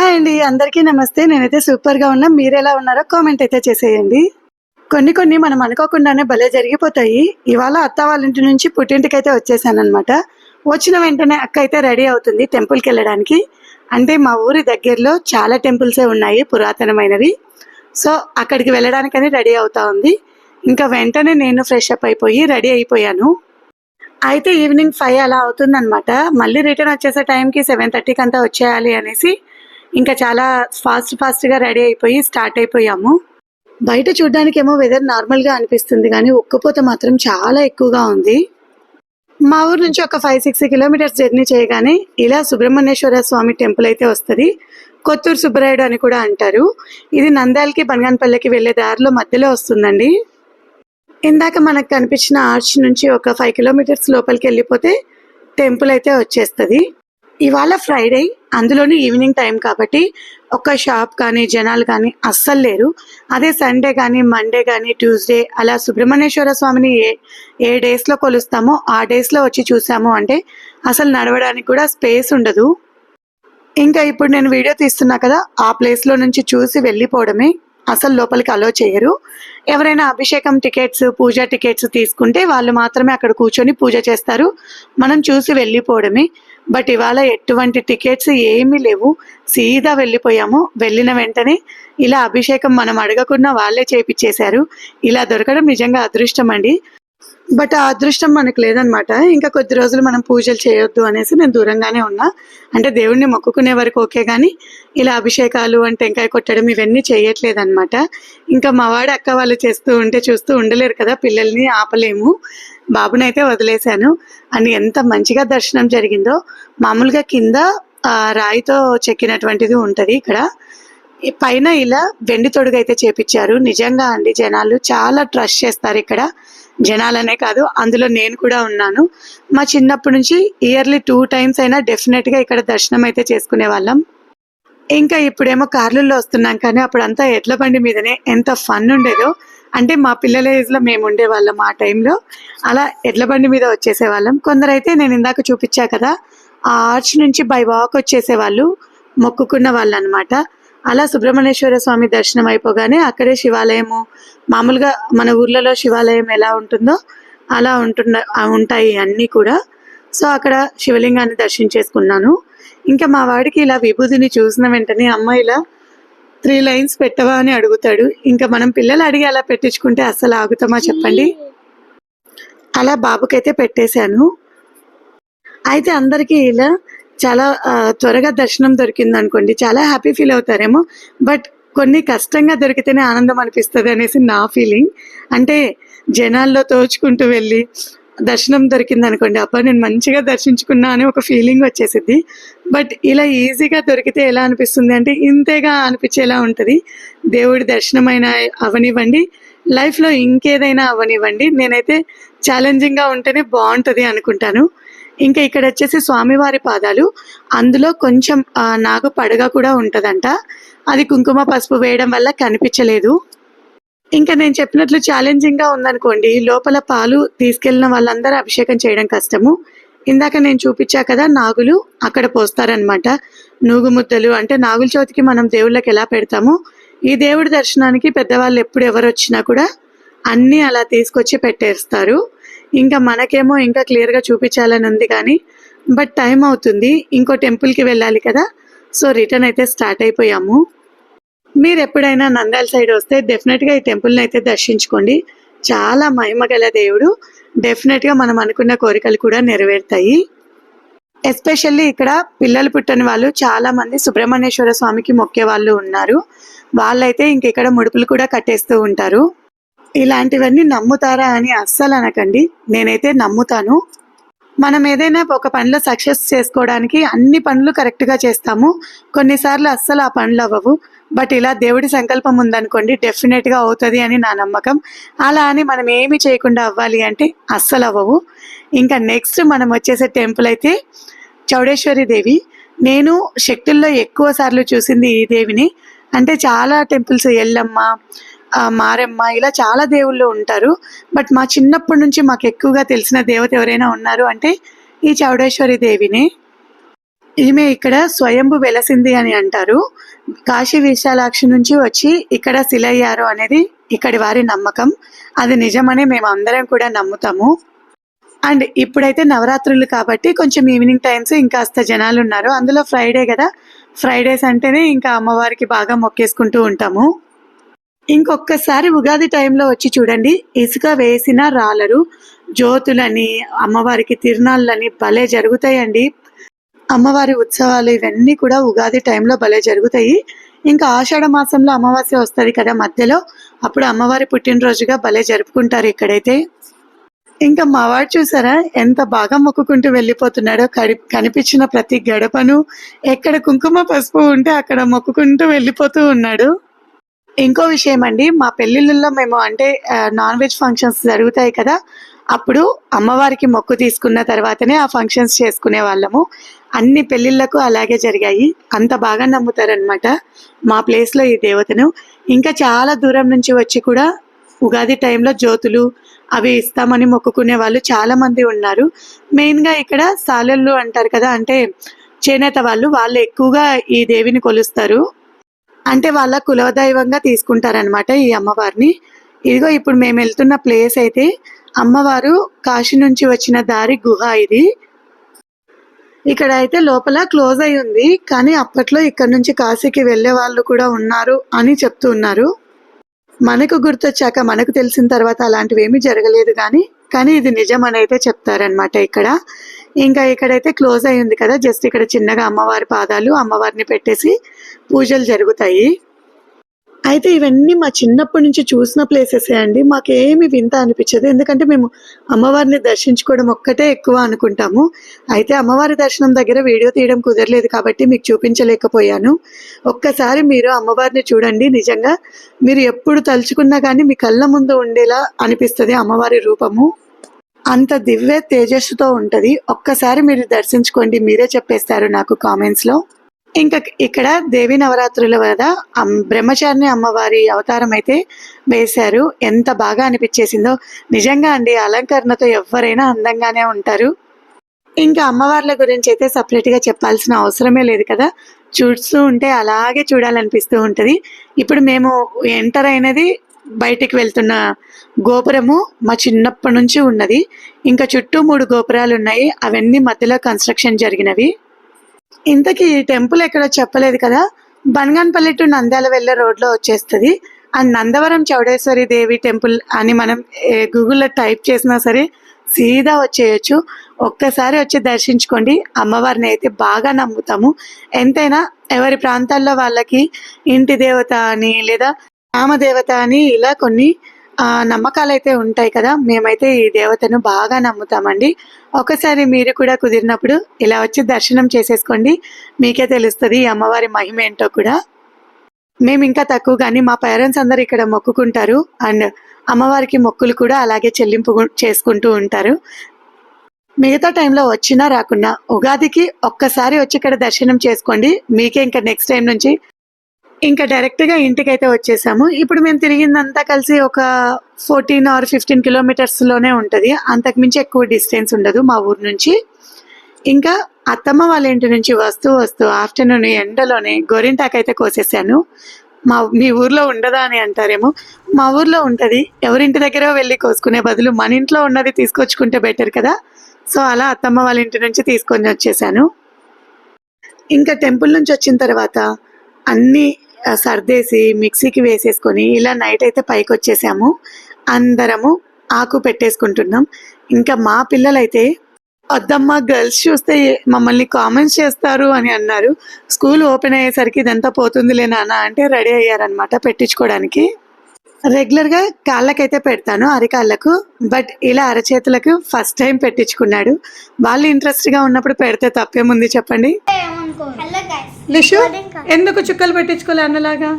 Hi అండి అందరికీ నమస్తే. నేనైతే సూపర్గా ఉన్నా. మీరు ఎలా ఉన్నారో కామెంట్ అయితే చేసేయండి. కొన్ని కొన్ని మనం అనుకోకుండానే భలే జరిగిపోతాయి. ఇవాళ అత్త వాళ్ళ ఇంటి నుంచి పుట్టింటికి అయితే వచ్చేసానమాట వచ్చిన వెంటనే అక్క అయితే రెడీ అవుతుంది టెంపుల్కి వెళ్ళడానికి. అంటే మా ఊరి దగ్గరలో చాలా టెంపుల్సే ఉన్నాయి పురాతనమైనవి. సో అక్కడికి వెళ్ళడానికని రెడీ అవుతా ఉంది. ఇంకా వెంటనే నేను ఫ్రెష్ అప్ అయిపోయి రెడీ అయిపోయాను. అయితే ఈవినింగ్ ఫైవ్ అలా అవుతుందన్నమాట. మళ్ళీ రిటర్న్ వచ్చేసే టైంకి సెవెన్ థర్టీకి అంతా వచ్చేయాలి అనేసి ఇంకా చాలా ఫాస్ట్ ఫాస్ట్గా రెడీ అయిపోయి స్టార్ట్ అయిపోయాము. బయట చూడ్డానికేమో వెదర్ నార్మల్గా అనిపిస్తుంది కానీ ఉక్కపోత మాత్రం చాలా ఎక్కువగా ఉంది. మా ఊరు నుంచి ఒక ఫైవ్ సిక్స్ కిలోమీటర్స్ జర్నీ చేయగానే ఇలా సుబ్రహ్మణ్యేశ్వర స్వామి టెంపుల్ అయితే వస్తుంది. కొత్తూరు సుబ్బరాయుడు అని కూడా అంటారు. ఇది నంద్యాలకి బనగానపల్లెకి వెళ్ళే దారిలో మధ్యలో వస్తుందండి. ఇందాక మనకు కనిపించిన ఆర్చ్ నుంచి ఒక ఫైవ్ కిలోమీటర్స్ లోపలికి వెళ్ళిపోతే టెంపుల్ అయితే వచ్చేస్తుంది. ఇవాళ ఫ్రైడే అందులోని ఈవినింగ్ టైం కాబట్టి ఒక్క షాప్ కానీ జనాలు కానీ అస్సలు లేరు. అదే సండే కానీ మండే కానీ ట్యూస్డే అలా సుబ్రహ్మణ్యేశ్వర స్వామిని ఏ ఏ డేస్లో కొలుస్తామో ఆ డేస్లో వచ్చి చూసాము అంటే అసలు నడవడానికి కూడా స్పేస్ ఉండదు. ఇంకా ఇప్పుడు నేను వీడియో తీస్తున్నా కదా ఆ ప్లేస్లో నుంచి చూసి వెళ్ళిపోవడమే. అసలు లోపలికి అలో చేయరు. ఎవరైనా అభిషేకం టికెట్స్ పూజ టికెట్స్ తీసుకుంటే వాళ్ళు మాత్రమే అక్కడ కూర్చొని పూజ చేస్తారు. మనం చూసి వెళ్ళిపోవడమే. బట్ ఇవాళ ఎటువంటి టికెట్స్ ఏమీ లేవు. సీదా వెళ్ళిపోయాము. వెళ్ళిన వెంటనే ఇలా అభిషేకం మనం అడగకుండా వాళ్ళే చేపించేశారు ఇలా దొరకడం నిజంగా అదృష్టం అండి. బట్ ఆ అదృష్టం మనకు లేదనమాట ఇంకా కొద్ది రోజులు మనం పూజలు చేయొద్దు అనేసి నేను దూరంగానే ఉన్నా. అంటే దేవుణ్ణి మొక్కుకునే వరకు ఓకే కానీ ఇలా అభిషేకాలు అంటే టెంకాయ కొట్టడం ఇవన్నీ చేయట్లేదన్నమాట. ఇంకా మా వాడు అక్క వాళ్ళు చేస్తూ ఉంటే చూస్తూ ఉండలేరు కదా పిల్లల్ని ఆపలేము. బాబునైతే వదిలేశాను. అని ఎంత మంచిగా దర్శనం జరిగిందో మామూలుగా కింద రాయితో చెక్కినటువంటిది ఉంటుంది ఇక్కడ. పైన ఇలా వెండి తొడుగు అయితే చేపించారు నిజంగా అండి జనాలు చాలా ట్రస్ట్ చేస్తారు ఇక్కడ. జనాలనే కాదు అందులో నేను కూడా ఉన్నాను. మా చిన్నప్పటి నుంచి ఇయర్లీ టూ టైమ్స్ అయినా డెఫినెట్గా ఇక్కడ దర్శనం అయితే చేసుకునే వాళ్ళం. ఇంకా ఇప్పుడేమో కార్లలో వస్తున్నాం కానీ అప్పుడంతా ఎడ్ల బండి మీదనే ఎంత ఫన్ ఉండేదో. అంటే మా పిల్లల ఏజ్లో మేము ఉండేవాళ్ళం ఆ టైంలో. అలా ఎడ్ల బండి మీద వచ్చేసేవాళ్ళం కొందరైతే నేను ఇందాక చూపించా కదా ఆ ఆర్చ్ నుంచి బై వాక్ వచ్చేసేవాళ్ళు మొక్కుకున్న వాళ్ళు అనమాట అలా సుబ్రహ్మణ్యేశ్వర స్వామి దర్శనం అయిపోగానే అక్కడే శివాలయము. మామూలుగా మన ఊర్లలో శివాలయం ఎలా ఉంటుందో అలా ఉంటున్న ఉంటాయి అన్నీ కూడా. సో అక్కడ శివలింగాన్ని దర్శించేసుకున్నాను ఇంకా మా వాడికి ఇలా విభూతిని చూసిన వెంటనే అమ్మ ఇలా త్రీ లైన్స్ పెట్టవా అని అడుగుతాడు. ఇంకా మనం పిల్లలు అడిగి అలా పెట్టించుకుంటే అస్సలు ఆగుతామా చెప్పండి? అలా బాబుకైతే పెట్టేశాను. అయితే అందరికీ ఇలా చాలా త్వరగా దర్శనం దొరికింది అనుకోండి చాలా హ్యాపీ ఫీల్ అవుతారేమో బట్ కొన్ని కష్టంగా దొరికితేనే ఆనందం అనిపిస్తుంది అనేసి నా ఫీలింగ్. అంటే జనాల్లో తోచుకుంటూ వెళ్ళి దర్శనం దొరికింది అనుకోండి అబ్బా నేను మంచిగా దర్శించుకున్నా అని ఒక ఫీలింగ్ వచ్చేసిద్ది. బట్ ఇలా ఈజీగా దొరికితే ఎలా అనిపిస్తుంది అంటే ఇంతేగా అనిపించేలా ఉంటుంది. దేవుడి దర్శనమైన అవనివ్వండి లైఫ్లో ఇంకేదైనా అవనివ్వండి. నేనైతే ఛాలెంజింగ్గా ఉంటేనే బాగుంటుంది అనుకుంటాను. ఇంకా ఇక్కడ వచ్చేసి స్వామివారి పాదాలు అందులో కొంచెం ఆ, నాగు పడగ కూడా ఉంటుందంట. అది కుంకుమ పసుపు వేయడం వల్ల కనిపించలేదు. ఇంకా నేను చెప్పినట్లు ఛాలెంజింగ్గా ఉందనుకోండి లోపల పాలు తీసుకెళ్ళిన వాళ్ళందరూ అభిషేకం చేయడం కష్టము. ఇందాక నేను చూపించా కదా నాగులు అక్కడ పోస్తారనమాట నూగు ముద్దలు అంటే నాగుల చవితికి మనం దేవుళ్ళకి ఎలా పెడతామో ఈ దేవుడి దర్శనానికి పెద్దవాళ్ళు ఎప్పుడు ఎవరు వచ్చినా కూడా అన్నీ అలా తీసుకొచ్చి పెట్టేస్తారు. ఇంకా మనకేమో ఇంకా క్లియర్గా చూపించాలని ఉంది కానీ బట్ టైం అవుతుంది. ఇంకో టెంపుల్కి వెళ్ళాలి కదా. సో రిటర్న్ అయితే స్టార్ట్ అయిపోయాము. మీరు ఎప్పుడైనా నంద్యాల సైడ్ వస్తే డెఫినెట్గా ఈ టెంపుల్ని అయితే దర్శించుకోండి. చాలా మహిమ గల దేవుడు. డెఫినెట్గా మనం అనుకున్న కోరికలు కూడా నెరవేరుతాయి. ఎస్పెషల్లీ ఇక్కడ పిల్లలు పుట్టని వాళ్ళు చాలామంది సుబ్రహ్మణ్యేశ్వర స్వామికి మొక్కే వాళ్ళు ఉన్నారు. వాళ్ళైతే ఇంక ఇక్కడ ముడుపులు కూడా కట్టేస్తూ ఉంటారు. ఇలాంటివన్నీ నమ్ముతారా అని అస్సలు అనకండి. నేనైతే నమ్ముతాను. మనం ఏదైనా ఒక పనిలో సక్సెస్ చేసుకోవడానికి అన్ని పనులు కరెక్ట్గా చేస్తాము. కొన్నిసార్లు అస్సలు ఆ పనులు అవ్వవు. బట్ ఇలా దేవుడి సంకల్పం ఉందనుకోండి డెఫినెట్గా అవుతుంది అని నా నమ్మకం. అలా అని మనం ఏమి చేయకుండా అవ్వాలి అంటే అస్సలు అవ్వవు. ఇంకా నెక్స్ట్ మనం వచ్చేసే టెంపుల్ అయితే చౌడేశ్వరి దేవి. నేను శక్తుల్లో ఎక్కువ సార్లు చూసింది ఈ దేవిని. అంటే చాలా టెంపుల్స్ ఎల్లమ్మ మారెమ్మ ఇలా చాలా దేవుళ్ళు ఉంటారు. బట్ మా చిన్నప్పటి నుంచి మాకు ఎక్కువగా తెలిసిన దేవత ఎవరైనా ఉన్నారు అంటే ఈ చౌడేశ్వరి దేవిని. ఈమె ఇక్కడ స్వయంభు వెలసింది అని అంటారు. కాశీ విశాలాక్షి నుంచి వచ్చి ఇక్కడ శిలయ్యారు అనేది ఇక్కడి వారి నమ్మకం. అది నిజమని మేము అందరం కూడా నమ్ముతాము. అండ్ ఇప్పుడైతే నవరాత్రులు కాబట్టి కొంచెం ఈవినింగ్ టైమ్స్ ఇంకాస్త జనాలు ఉన్నారు. అందులో ఫ్రైడే కదా ఫ్రైడేస్ అంటేనే ఇంకా అమ్మవారికి బాగా మొక్కేసుకుంటూ ఉంటాము. ఇంకొకసారి ఉగాది టైంలో వచ్చి చూడండి ఇసుక వేసిన రాలరు జ్యోతులని అమ్మవారికి తిరునాళ్ళని భలే జరుగుతాయండి. అమ్మవారి ఉత్సవాలు ఇవన్నీ కూడా ఉగాది టైంలో భలే జరుగుతాయి. ఇంకా ఆషాఢ మాసంలో అమావాస్య వస్తుంది కదా మధ్యలో అప్పుడు అమ్మవారి పుట్టినరోజుగా భలే జరుపుకుంటారు ఇక్కడైతే. ఇంకా మావాడు చూసారా? ఎంత బాగా మొక్కుకుంటూ వెళ్ళిపోతున్నాడో. కడి కనిపించిన ప్రతి గడపను ఎక్కడ కుంకుమ పసుపు ఉంటే అక్కడ మొక్కుకుంటూ వెళ్ళిపోతూ ఉన్నాడు. ఇంకో విషయం అండి. మా పెళ్ళిళ్ళల్లో మేము అంటే నాన్ వెజ్ ఫంక్షన్స్ జరుగుతాయి కదా. అప్పుడు అమ్మవారికి మొక్కు తీసుకున్న తర్వాతనే ఆ ఫంక్షన్స్ చేసుకునే వాళ్ళము. అన్ని పెళ్ళిళ్ళకు అలాగే జరిగాయి. అంత బాగా నమ్ముతారనమాట మా ప్లేస్లో ఈ దేవతను. ఇంకా చాలా దూరం నుంచి వచ్చి కూడా ఉగాది టైంలో జ్యోతులు అవి ఇస్తామని మొక్కుకునే వాళ్ళు చాలా మంది ఉన్నారు. మెయిన్గా ఇక్కడ సాలెళ్ళు అంటారు కదా అంటే చేనేత వాళ్ళు వాళ్ళు ఎక్కువగా ఈ దేవిని కొలుస్తారు. అంటే వాళ్ళ కులదైవంగా తీసుకుంటారనమాట ఈ అమ్మవారిని. ఇదిగో ఇప్పుడు మేము వెళ్తున్న ప్లేస్ అయితే అమ్మవారు కాశీ నుంచి వచ్చిన దారి గుహ ఇది. ఇక్కడ అయితే లోపల క్లోజ్ అయి ఉంది కానీ అప్పట్లో ఇక్కడ నుంచి కాశీకి వెళ్ళే వాళ్ళు కూడా ఉన్నారు అని చెప్తూ ఉన్నారు. మనకు గుర్తొచ్చాక మనకు తెలిసిన తర్వాత అలాంటివి ఏమీ జరగలేదు కానీ కానీ ఇది నిజం అని అయితే చెప్తారనమాట ఇక్కడ. ఇంకా ఇక్కడైతే క్లోజ్ అయ్యింది ఉంది కదా జస్ట్ ఇక్కడ చిన్నగా అమ్మవారి పాదాలు అమ్మవారిని పెట్టేసి పూజలు జరుగుతాయి. అయితే ఇవన్నీ మా చిన్నప్పటి నుంచి చూసిన ప్లేసెసే అండి. మాకేమి వింత అనిపించదు. ఎందుకంటే మేము అమ్మవారిని దర్శించుకోవడం ఒక్కటే ఎక్కువ అనుకుంటాము. అయితే అమ్మవారి దర్శనం దగ్గర వీడియో తీయడం కుదరలేదు కాబట్టి మీకు చూపించలేకపోయాను. ఒక్కసారి మీరు అమ్మవారిని చూడండి. నిజంగా మీరు ఎప్పుడు తలుచుకున్నా కానీ మీ కళ్ళ ముందు ఉండేలా అనిపిస్తుంది అమ్మవారి రూపము. అంత దివ్య తేజస్సుతో ఉంటుంది. ఒక్కసారి మీరు దర్శించుకోండి. మీరే చెప్పేస్తారు నాకు కామెంట్స్లో ఇంకా ఇక్కడ దేవి నవరాత్రుల వద్ద బ్రహ్మచారిణి అమ్మవారి అవతారం అయితే వేశారు. ఎంత బాగా అనిపించేసిందో. నిజంగా అండి అలంకరణతో ఎవరైనా అందంగానే ఉంటారు. ఇంకా అమ్మవార్ల గురించి అయితే సపరేట్గా చెప్పాల్సిన అవసరమే లేదు కదా. చూస్తూ ఉంటే అలాగే చూడాలనిపిస్తూ ఉంటుంది. ఇప్పుడు మేము ఎంటర్ అయినది బయటికి వెళ్తున్న గోపురము మా చిన్నప్పటి నుంచి ఉన్నది. ఇంకా చుట్టూ మూడు గోపురాలు ఉన్నాయి. అవన్నీ మధ్యలో కన్స్ట్రక్షన్ జరిగినవి. ఇంతకీ ఈ టెంపుల్ ఎక్కడో చెప్పలేదు కదా? బనగానపల్లి టు నంద్యాల వెళ్ళే రోడ్లో వచ్చేస్తుంది. అండ్ నందవరం చౌడేశ్వరి దేవి టెంపుల్ అని మనం గూగుల్లో టైప్ చేసినా సరే సీదా వచ్చేయచ్చు. ఒక్కసారి వచ్చి దర్శించుకోండి. అమ్మవారిని అయితే బాగా నమ్ముతాము. ఎంతైనా ఎవరి ప్రాంతాల్లో వాళ్ళకి ఇంటి దేవత అని లేదా రామదేవత అని ఇలా కొన్ని నమ్మకాలు అయితే ఉంటాయి కదా మేమైతే ఈ దేవతను బాగా నమ్ముతామండి. ఒకసారి మీరు కూడా కుదిరినప్పుడు ఇలా వచ్చి దర్శనం చేసేసుకోండి. మీకే తెలుస్తుంది ఈ అమ్మవారి మహిమ ఏంటో కూడా. మేము ఇంకా తక్కువ కానీ మా పేరెంట్స్ అందరు ఇక్కడ మొక్కుకుంటారు. అండ్ అమ్మవారికి మొక్కులు కూడా అలాగే చెల్లింపు చేసుకుంటూ ఉంటారు. మిగతా టైంలో వచ్చినా రాకున్నా ఉగాదికి ఒక్కసారి వచ్చి ఇక్కడ దర్శనం చేసుకోండి. మీకే ఇంకా నెక్స్ట్ టైం నుంచి ఇంకా డైరెక్ట్గా ఇంటికైతే వచ్చేసాము. ఇప్పుడు మేము తిరిగిందంతా కలిసి ఒక ఫోర్టీన్ ఆర్ ఫిఫ్టీన్ కిలోమీటర్స్లోనే ఉంటుంది. అంతకుమించి ఎక్కువ డిస్టెన్స్ ఉండదు మా ఊరు నుంచి. ఇంకా అత్తమ్మ వాళ్ళ ఇంటి నుంచి వస్తూ వస్తూ ఆఫ్టర్నూన్ ఎండలోనే గోరింటాకైతే అయితే కోసేసాను. మా మీ ఊర్లో ఉండదా అని అంటారేమో. మా ఊర్లో ఉంటుంది. ఎవరింటి దగ్గర వెళ్ళి కోసుకునే బదులు మన ఇంట్లో ఉన్నది తీసుకొచ్చుకుంటే బెటర్ కదా. సో అలా అత్తమ్మ వాళ్ళ ఇంటి నుంచి తీసుకొని వచ్చేసాను. ఇంకా టెంపుల్ నుంచి వచ్చిన తర్వాత అన్నీ సర్దేసి మిక్సీకి వేసేసుకొని ఇలా నైట్ అయితే పైకి వచ్చేసాము అందరము ఆకు పెట్టేసుకుంటున్నాం. ఇంకా మా పిల్లలైతే వద్దమ్మా గర్ల్స్ చూస్తే మమ్మల్ని కామెంట్స్ చేస్తారు అని అన్నారు. స్కూల్ ఓపెన్ అయ్యేసరికి ఇదంతా పోతుందిలే నాన్న అంటే రెడీ అయ్యారనమాట పెట్టించుకోవడానికి. రెగ్యులర్గా కాళ్ళకైతే పెడతాను అరికాళ్ళకు బట్ ఇలా అరచేతులకు ఫస్ట్ టైం పెట్టించుకున్నాడు. వాళ్ళు ఇంట్రెస్ట్గా ఉన్నప్పుడు పెడితే తప్పేముంది చెప్పండి? లిషు ఎందుకు చుక్కలు పెట్టించుకోలే అన్నలాగా?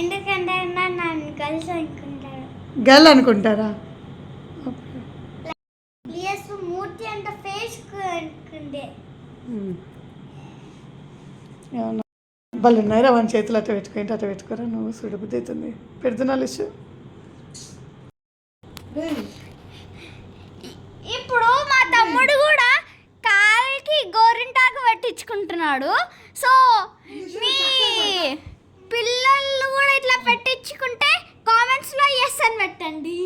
ఎందుకంటే నన్ను నన్ను కలిసి అనుకుంటారు. గర్ల్ అనుకుంటారా? ప్లీజ్ మూర్తి అంత ఫేస్ అనుకుంటే వాళ్ళు ఉన్నారా మన చేతులు అట్ట పెట్టుకుంటే అట్ట పెట్టుకోరా? నువ్వు సుడుబుద్ధి అవుతుంది. పెడుతున్నా లిషు? ఇప్పుడు మా తమ్ముడు కూడా కాలికి గోరింటాకు పెట్టించుకుంటున్నాడు. సో మీ పిల్లలు కూడా ఇట్లా పెట్టించుకుంటే కామెంట్స్లో ఎస్ అని పెట్టండి.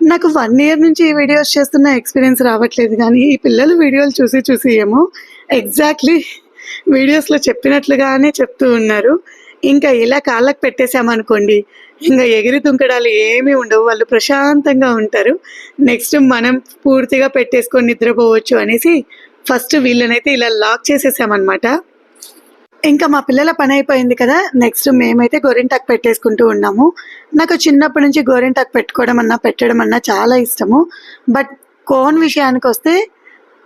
నాకు వన్ ఇయర్ నుంచి ఈ వీడియోస్ చేస్తున్న ఎక్స్పీరియన్స్ రావట్లేదు కానీ ఈ పిల్లలు వీడియోలు చూసి చూసి ఏమో ఎగ్జాక్ట్లీ వీడియోస్లో చెప్పినట్లుగానే చెప్తూ ఉన్నారు. ఇంకా ఇలా కాళ్ళకు పెట్టేశామనుకోండి ఇంకా ఎగిరి దుంకడాలు ఏమీ ఉండవు. వాళ్ళు ప్రశాంతంగా ఉంటారు. నెక్స్ట్ మనం పూర్తిగా పెట్టేసుకొని నిద్రపోవచ్చు అనేసి ఫస్ట్ వీళ్ళనైతే ఇలా లాక్ చేసేసామన్నమాట. ఇంకా మా పిల్లల పని అయిపోయింది కదా నెక్స్ట్ మేమైతే గోరింటాకు పెట్టేసుకుంటూ ఉన్నాము. నాకు చిన్నప్పటి నుంచి గోరింటాకు పెట్టుకోవడం అన్నా పెట్టడం అన్నా చాలా ఇష్టము. బట్ కోన్ విషయానికి వస్తే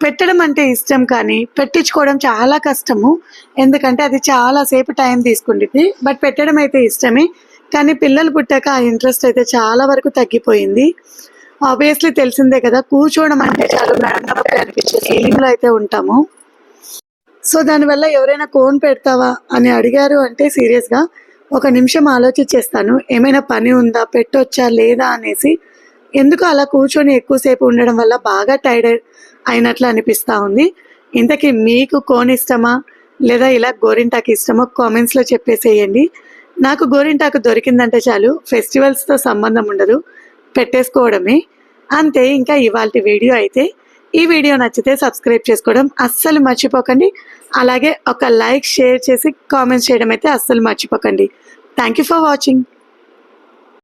పెట్టడం అంటే ఇష్టం కానీ పెట్టించుకోవడం చాలా కష్టము. ఎందుకంటే అది చాలాసేపు టైం తీసుకుంటుంది. బట్ పెట్టడం అయితే ఇష్టమే. కానీ పిల్లలు పుట్టాక ఆ ఇంట్రెస్ట్ అయితే చాలా వరకు తగ్గిపోయింది. ఆబ్వియస్లీ తెలిసిందే కదా కూర్చోవడం అంటే చాలా బ్రాండ్ అనిపించే ఫీలింగ్లో అయితే ఉంటాము. సో దానివల్ల ఎవరైనా కోన్ పెడతావా అని అడిగారు అంటే సీరియస్గా ఒక నిమిషం ఆలోచించేస్తాను ఏమైనా పని ఉందా పెట్టొచ్చా లేదా అనేసి. ఎందుకు అలా కూర్చొని ఎక్కువసేపు ఉండడం వల్ల బాగా టైర్డ్ అయినట్లు అనిపిస్తూ ఉంది. ఇంతకీ మీకు కోన్ ఇష్టమా? లేదా ఇలా గోరింటాకు ఇష్టమో? కామెంట్స్లో చెప్పేసేయండి. నాకు గోరింటాకు దొరికిందంటే చాలు ఫెస్టివల్స్తో సంబంధం ఉండదు. పెట్టేసుకోవడమే. అంతే ఇంకా ఇవాళ వీడియో అయితే ఈ వీడియో నచ్చితే సబ్స్క్రైబ్ చేసుకోవడం అస్సలు మర్చిపోకండి. అలాగే ఒక లైక్ షేర్ చేసి కామెంట్స్ చేయడం అయితే అస్సలు మర్చిపోకండి. Thank you for watching.